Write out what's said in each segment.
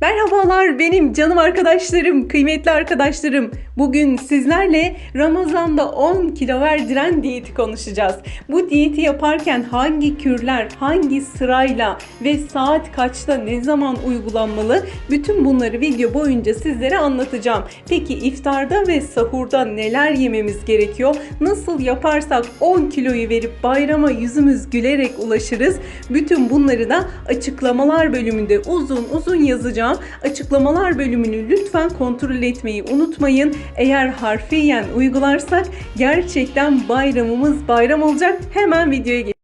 Merhabalar benim canım arkadaşlarım, kıymetli arkadaşlarım. Bugün sizlerle Ramazan'da 10 kilo verdiren diyeti konuşacağız. Bu diyeti yaparken hangi kürler, hangi sırayla ve saat kaçta ne zaman uygulanmalı? Bütün bunları video boyunca sizlere anlatacağım. Peki iftarda ve sahurda neler yememiz gerekiyor? Nasıl yaparsak 10 kiloyu verip bayrama yüzümüz gülerek ulaşırız? Bütün bunları da açıklamalar bölümünde uzun uzun yazacağım. Açıklamalar bölümünü lütfen kontrol etmeyi unutmayın. Eğer harfiyen uygularsak gerçekten bayramımız bayram olacak. Hemen videoya geçelim.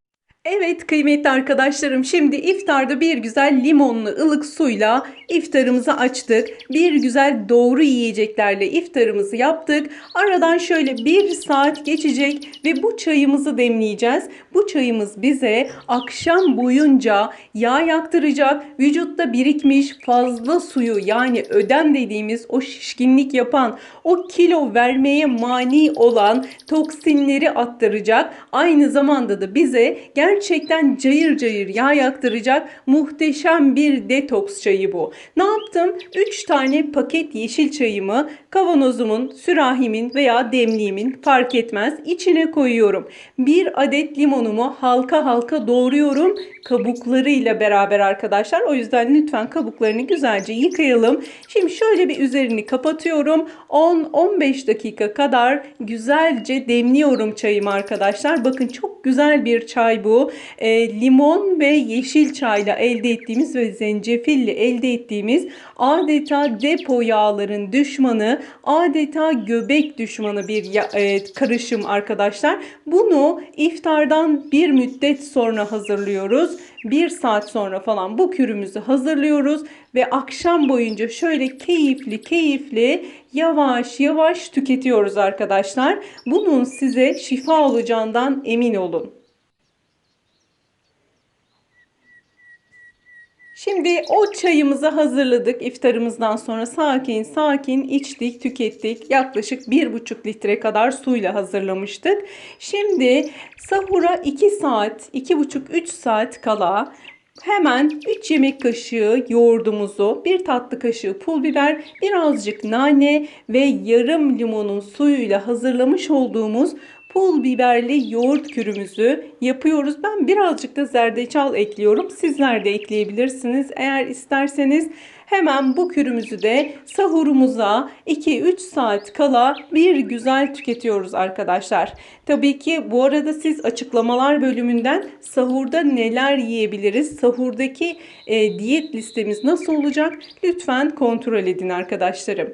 Evet kıymetli arkadaşlarım şimdi iftarda bir güzel limonlu ılık suyla iftarımızı açtık. Bir güzel doğru yiyeceklerle iftarımızı yaptık. Aradan şöyle bir saat geçecek ve bu çayımızı demleyeceğiz. Bu çayımız bize akşam boyunca yağ yaktıracak, vücutta birikmiş fazla suyu yani ödem dediğimiz o şişkinlik yapan, o kilo vermeye mani olan toksinleri attıracak. Aynı zamanda da bize gerçekten cayır cayır yağ yaktıracak muhteşem bir detoks çayı bu. Ne yaptım? 3 tane paket yeşil çayımı kavanozumun, sürahimin veya demliğimin fark etmez içine koyuyorum. Bir adet limonumu halka halka doğruyorum kabuklarıyla beraber arkadaşlar. O yüzden lütfen kabuklarını güzelce yıkayalım. Şimdi şöyle bir üzerini kapatıyorum. 10-15 dakika kadar güzelce demliyorum çayımı arkadaşlar. Bakın çok güzel bir çay bu. E, limon ve yeşil çayla elde ettiğimiz ve zencefille elde ettiğimiz adeta depo yağların düşmanı, adeta göbek düşmanı bir e, karışım arkadaşlar. Bunu iftardan bir müddet sonra hazırlıyoruz. Bir saat sonra falan bu kürümüzü hazırlıyoruz ve akşam boyunca şöyle keyifli keyifli yavaş yavaş tüketiyoruz arkadaşlar. Bunun size şifa olacağından emin olun. Şimdi o çayımızı hazırladık. İftarımızdan sonra sakin sakin içtik, tükettik. Yaklaşık 1,5 litre kadar suyla hazırlamıştık. Şimdi sahura 2 saat, 2,5-3 saat kala Hemen 3 yemek kaşığı yoğurdumuzu, 1 tatlı kaşığı pul biber, birazcık nane ve yarım limonun suyuyla hazırlamış olduğumuz pul biberli yoğurt kürümüzü yapıyoruz. Ben birazcık da zerdeçal ekliyorum. Sizler de ekleyebilirsiniz eğer isterseniz. Hemen bu kürümüzü de sahurumuza 2-3 saat kala bir güzel tüketiyoruz arkadaşlar. Tabii ki bu arada siz açıklamalar bölümünden sahurda neler yiyebiliriz, sahurdaki e, diyet listemiz nasıl olacak lütfen kontrol edin arkadaşlarım.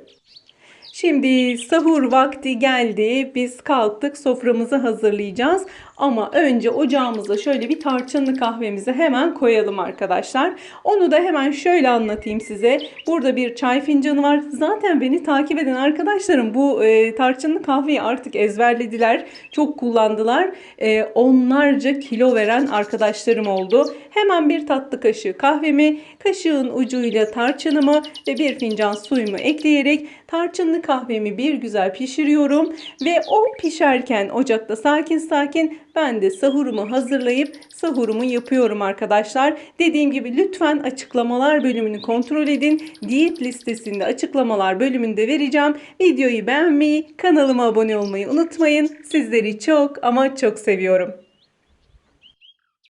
Şimdi sahur vakti geldi. Biz kalktık soframızı hazırlayacağız. Ama önce ocağımıza şöyle bir tarçınlı kahvemizi hemen koyalım arkadaşlar. Onu da hemen şöyle anlatayım size. Burada bir çay fincanı var. Zaten beni takip eden arkadaşlarım bu e, tarçınlı kahveyi artık ezberlediler. Çok kullandılar. E, onlarca kilo veren arkadaşlarım oldu. Hemen bir tatlı kaşığı kahvemi, kaşığın ucuyla tarçınımı ve bir fincan suyumu ekleyerek tarçınlı kahvemi bir güzel pişiriyorum. Ve o pişerken ocakta sakin sakin ben de sahurumu hazırlayıp sahurumu yapıyorum arkadaşlar. Dediğim gibi lütfen açıklamalar bölümünü kontrol edin. Diyet listesinde açıklamalar bölümünde vereceğim. Videoyu beğenmeyi, kanalıma abone olmayı unutmayın. Sizleri çok ama çok seviyorum.